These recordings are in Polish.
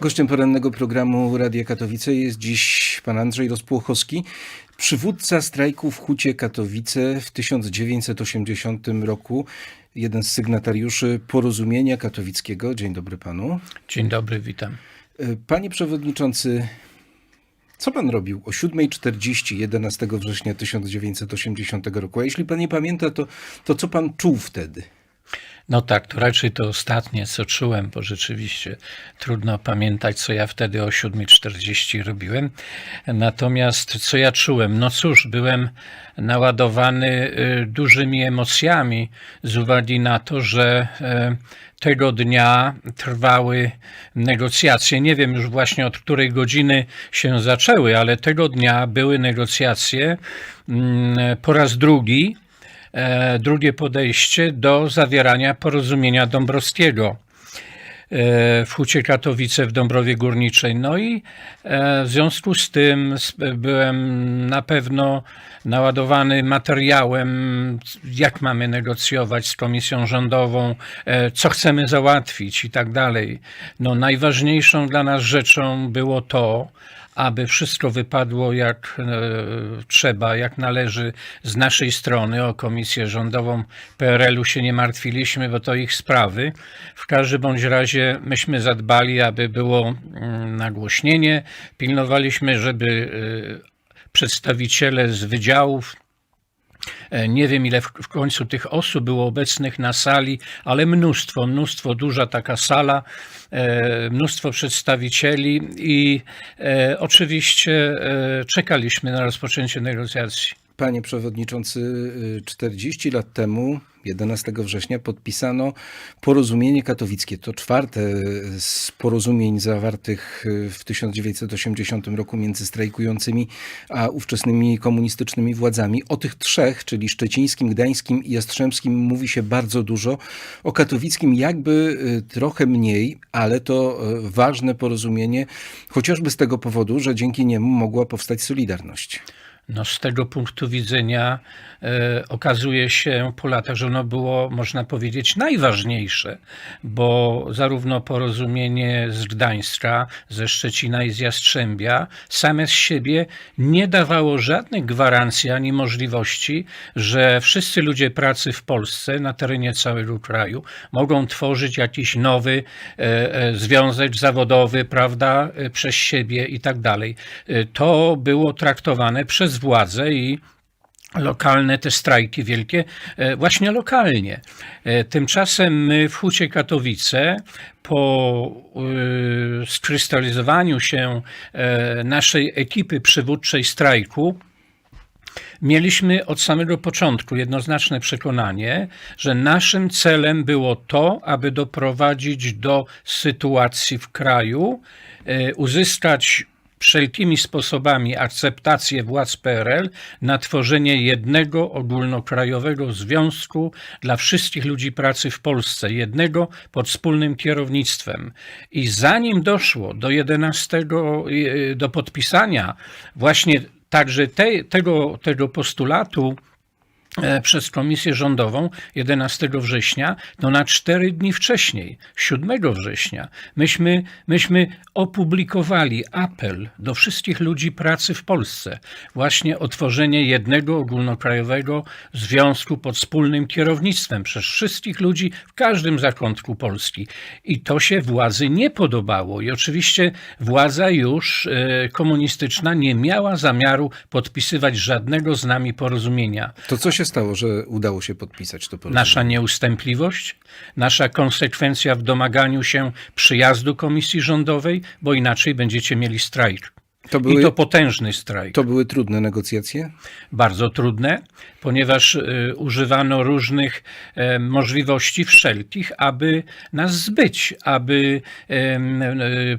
Gościem porannego programu Radia Katowice jest dziś pan Andrzej Rozpłochowski, przywódca strajku w Hucie Katowice w 1980 roku, jeden z sygnatariuszy Porozumienia Katowickiego. Dzień dobry panu. Dzień dobry, witam. Panie przewodniczący, co pan robił o 7.40 11 września 1980 roku? A jeśli pan nie pamięta, to, to co pan czuł wtedy? No tak, to raczej to ostatnie, co czułem, bo rzeczywiście trudno pamiętać, co ja wtedy o 7.40 robiłem. Natomiast co ja czułem? No cóż, byłem naładowany y, dużymi emocjami z uwagi na to, że y, tego dnia trwały negocjacje. Nie wiem już właśnie od której godziny się zaczęły, ale tego dnia były negocjacje mm, po raz drugi e, drugie podejście do zawierania porozumienia dąbrowskiego e, w Hucie Katowice w Dąbrowie Górniczej. No i e, w związku z tym byłem na pewno naładowany materiałem, jak mamy negocjować z komisją rządową, e, co chcemy załatwić i tak dalej. No najważniejszą dla nas rzeczą było to, aby wszystko wypadło jak e, trzeba, jak należy z naszej strony. O komisję rządową PRL-u się nie martwiliśmy, bo to ich sprawy. W każdym bądź razie myśmy zadbali, aby było mm, nagłośnienie. Pilnowaliśmy, żeby e, przedstawiciele z wydziałów Nie wiem, ile w, końcu tych osób było obecnych na sali, ale mnóstwo, mnóstwo, duża taka sala, e, mnóstwo przedstawicieli i e, oczywiście e, czekaliśmy na rozpoczęcie negocjacji. Panie przewodniczący, y, 40 lat temu, 11 września, podpisano porozumienie katowickie. To czwarte z porozumień zawartych y, w 1980 roku między strajkującymi a ówczesnymi komunistycznymi władzami. O tych trzech, czyli szczecińskim, gdańskim i jastrzębskim, mówi się bardzo dużo. O katowickim jakby y, trochę mniej, ale to y, ważne porozumienie, chociażby z tego powodu, że dzięki niemu mogła powstać Solidarność. No, z tego punktu widzenia e, okazuje się po latach, że ono było, można powiedzieć, najważniejsze, bo zarówno porozumienie z Gdańska, ze Szczecina i z Jastrzębia same z siebie nie dawało żadnych gwarancji ani możliwości, że wszyscy ludzie pracy w Polsce na terenie całego kraju mogą tworzyć jakiś nowy e, e, związek zawodowy, prawda, e, przez siebie i tak dalej. E, To było traktowane przez władze i lokalne te strajki wielkie, e, właśnie lokalnie. E, Tymczasem my w Hucie Katowice po y, skrystalizowaniu się e, naszej ekipy przywódczej strajku mieliśmy od samego początku jednoznaczne przekonanie, że naszym celem było to, aby doprowadzić do sytuacji w kraju, e, uzyskać wszelkimi sposobami akceptację władz PRL na tworzenie jednego ogólnokrajowego związku dla wszystkich ludzi pracy w Polsce, jednego pod wspólnym kierownictwem. I zanim doszło do 11, e, do podpisania właśnie także te, tego, tego postulatu przez komisję rządową 11 września, to na cztery dni wcześniej, 7 września, myśmy, myśmy opublikowali apel do wszystkich ludzi pracy w Polsce właśnie o tworzenie jednego ogólnokrajowego związku pod wspólnym kierownictwem przez wszystkich ludzi w każdym zakątku Polski. I to się władzy nie podobało. I oczywiście władza już e, komunistyczna nie miała zamiaru podpisywać żadnego z nami porozumienia. To co się stało, że udało się podpisać to porozumienie? Nasza nieustępliwość, nasza konsekwencja w domaganiu się przyjazdu komisji rządowej, bo inaczej będziecie mieli strajk. To I były, to potężny strajk. to były trudne negocjacje? Bardzo trudne, ponieważ y, używano różnych e, możliwości wszelkich, aby nas zbyć, aby, e,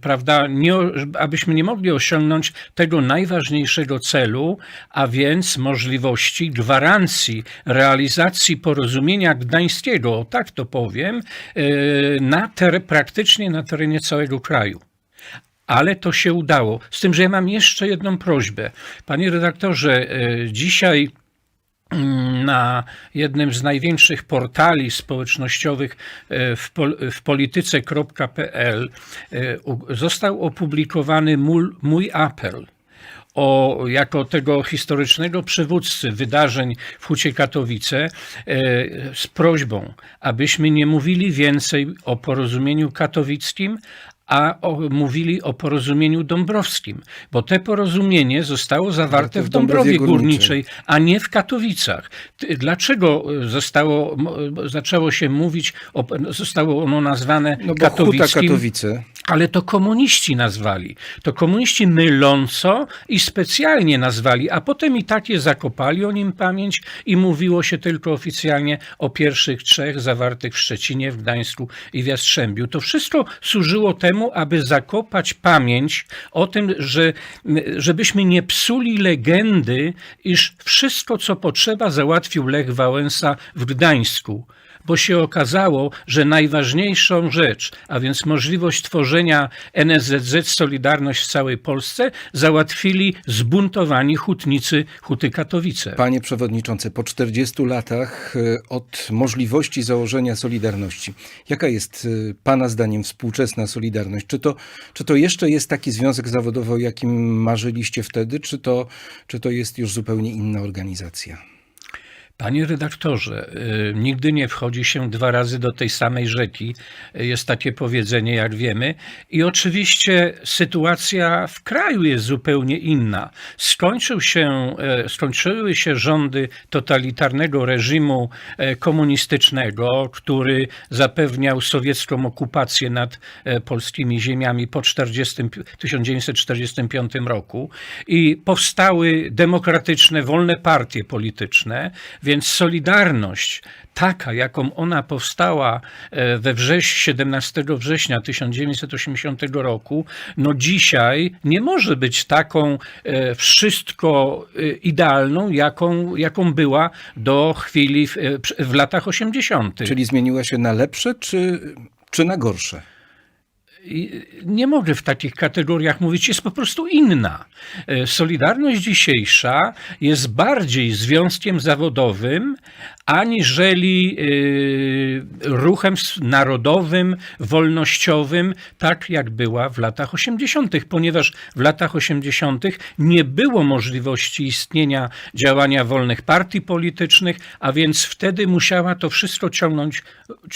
prawda, nie, abyśmy nie mogli osiągnąć tego najważniejszego celu, a więc możliwości gwarancji realizacji porozumienia gdańskiego, o tak to powiem, e, na ter- praktycznie na terenie całego kraju. Ale to się udało. Z tym, że ja mam jeszcze jedną prośbę. Panie redaktorze, e, dzisiaj mm, na jednym z największych portali społecznościowych e, w, pol, w polityce.pl e, został opublikowany mój apel o, jako tego historycznego przywódcy wydarzeń w Hucie Katowice z prośbą, abyśmy nie mówili więcej o porozumieniu katowickim, a o, mówili o porozumieniu dąbrowskim, bo te porozumienie zostało zawarte w Dąbrowie Górniczej, a nie w Katowicach. Dlaczego zostało, m- zaczęło się mówić, o, zostało ono nazwane No katowickim? Katowice, Ale to komuniści nazwali. To komuniści myląco i specjalnie nazwali, a potem i tak je zakopali o nim pamięć i mówiło się tylko oficjalnie o pierwszych trzech zawartych w Szczecinie, w Gdańsku i w Jastrzębiu. To wszystko służyło temu, aby zakopać pamięć o tym, że, żebyśmy nie psuli legendy, iż wszystko, co potrzeba, załatwił Lech Wałęsa w Gdańsku bo się okazało, że najważniejszą rzecz, a więc możliwość tworzenia NSZZ Solidarność w całej Polsce, załatwili zbuntowani hutnicy Huty Katowice. panie przewodniczący, po 40 latach e, od możliwości założenia Solidarności, jaka jest e, pana zdaniem współczesna Solidarność? Czy to, czy to jeszcze jest taki związek zawodowy, o jakim marzyliście wtedy, czy to, czy to jest już zupełnie inna organizacja? Panie redaktorze, y, nigdy nie wchodzi się dwa razy do tej samej rzeki. Jest takie powiedzenie, jak wiemy. I oczywiście sytuacja w kraju jest zupełnie inna. Skończył się, e, skończyły się rządy totalitarnego reżimu e, komunistycznego, który zapewniał sowiecką okupację nad e, polskimi ziemiami po 40, 1945 roku i powstały demokratyczne, wolne partie polityczne, więc Solidarność, taka jaką ona powstała e, we wrześniu, 17 września 1980 roku, no dzisiaj nie może być taką e, wszystko e, idealną, jaką, jaką była do chwili w, w latach 80. Czyli zmieniła się na lepsze, czy, czy na gorsze? Nie mogę w takich kategoriach mówić, jest po prostu inna. E, Solidarność dzisiejsza jest bardziej związkiem zawodowym, aniżeli e, ruchem narodowym, wolnościowym, tak jak była w latach 80., ponieważ w latach 80. nie było możliwości istnienia działania wolnych partii politycznych, a więc wtedy musiała to wszystko ciągnąć,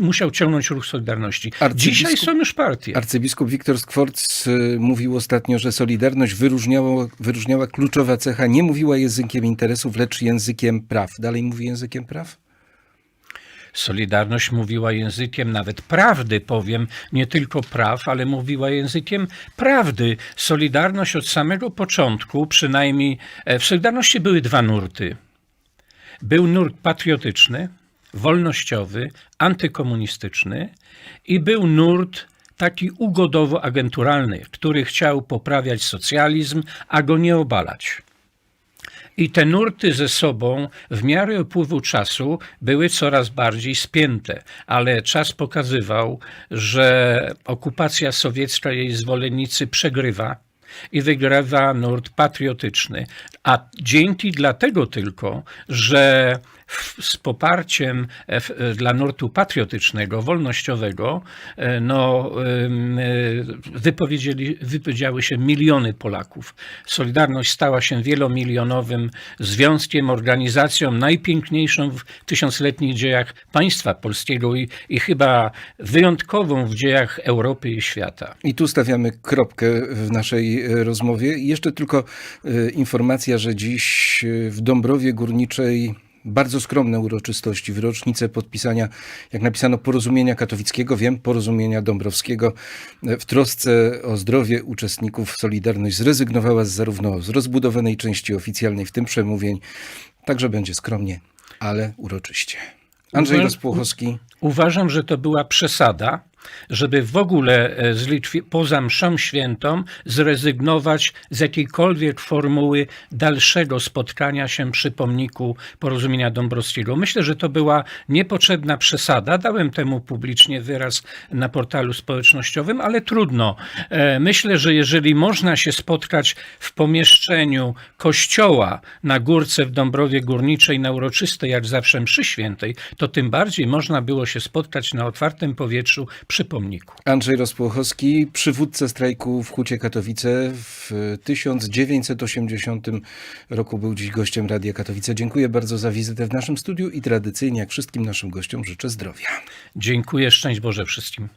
musiał ciągnąć ruch Solidarności. Arcybiskup- Dzisiaj są już partie. Arcybiskup Wiktor Skworc y, mówił ostatnio, że Solidarność wyróżniała, wyróżniała kluczowa cecha, nie mówiła językiem interesów, lecz językiem praw. Dalej mówi językiem praw? Solidarność mówiła językiem nawet prawdy, powiem, nie tylko praw, ale mówiła językiem prawdy. Solidarność od samego początku, przynajmniej e, w Solidarności były dwa nurty. Był nurt patriotyczny, wolnościowy, antykomunistyczny i był nurt taki ugodowo-agenturalny, który chciał poprawiać socjalizm, a go nie obalać. I te nurty ze sobą w miarę upływu czasu były coraz bardziej spięte, ale czas pokazywał, że okupacja sowiecka jej zwolennicy przegrywa i wygrywa nurt patriotyczny. A dzięki dlatego tylko, że z poparciem e, e, dla nurtu patriotycznego, wolnościowego, e, no, wypowiedzieli, wypowiedziały się miliony Polaków. Solidarność stała się wielomilionowym związkiem, organizacją najpiękniejszą w tysiącletnich dziejach państwa polskiego i, i chyba wyjątkową w dziejach Europy i świata. I tu stawiamy kropkę w naszej rozmowie. Jeszcze tylko informacja, że dziś w Dąbrowie Górniczej bardzo skromne uroczystości w rocznicę podpisania, jak napisano, porozumienia katowickiego, wiem, porozumienia dąbrowskiego. W trosce o zdrowie uczestników Solidarność zrezygnowała z zarówno z rozbudowanej części oficjalnej, w tym przemówień, także będzie skromnie, ale uroczyście. Andrzej Rozpłochowski. Uważam, że to była przesada, żeby w ogóle e, z Litwi, poza mszą świętą zrezygnować z jakiejkolwiek formuły dalszego spotkania się przy pomniku porozumienia Dąbrowskiego. Myślę, że to była niepotrzebna przesada. Dałem temu publicznie wyraz na portalu społecznościowym, ale trudno. E, Myślę, że jeżeli można się spotkać w pomieszczeniu kościoła na górce w Dąbrowie Górniczej na uroczystej, jak zawsze mszy świętej, to tym bardziej można było się spotkać na otwartym powietrzu przy pomniku. Andrzej Rozpłochowski, przywódca strajku w Hucie Katowice w 1980 roku był dziś gościem Radia Katowice. Dziękuję bardzo za wizytę w naszym studiu i tradycyjnie jak wszystkim naszym gościom życzę zdrowia. Dziękuję, szczęść Boże wszystkim.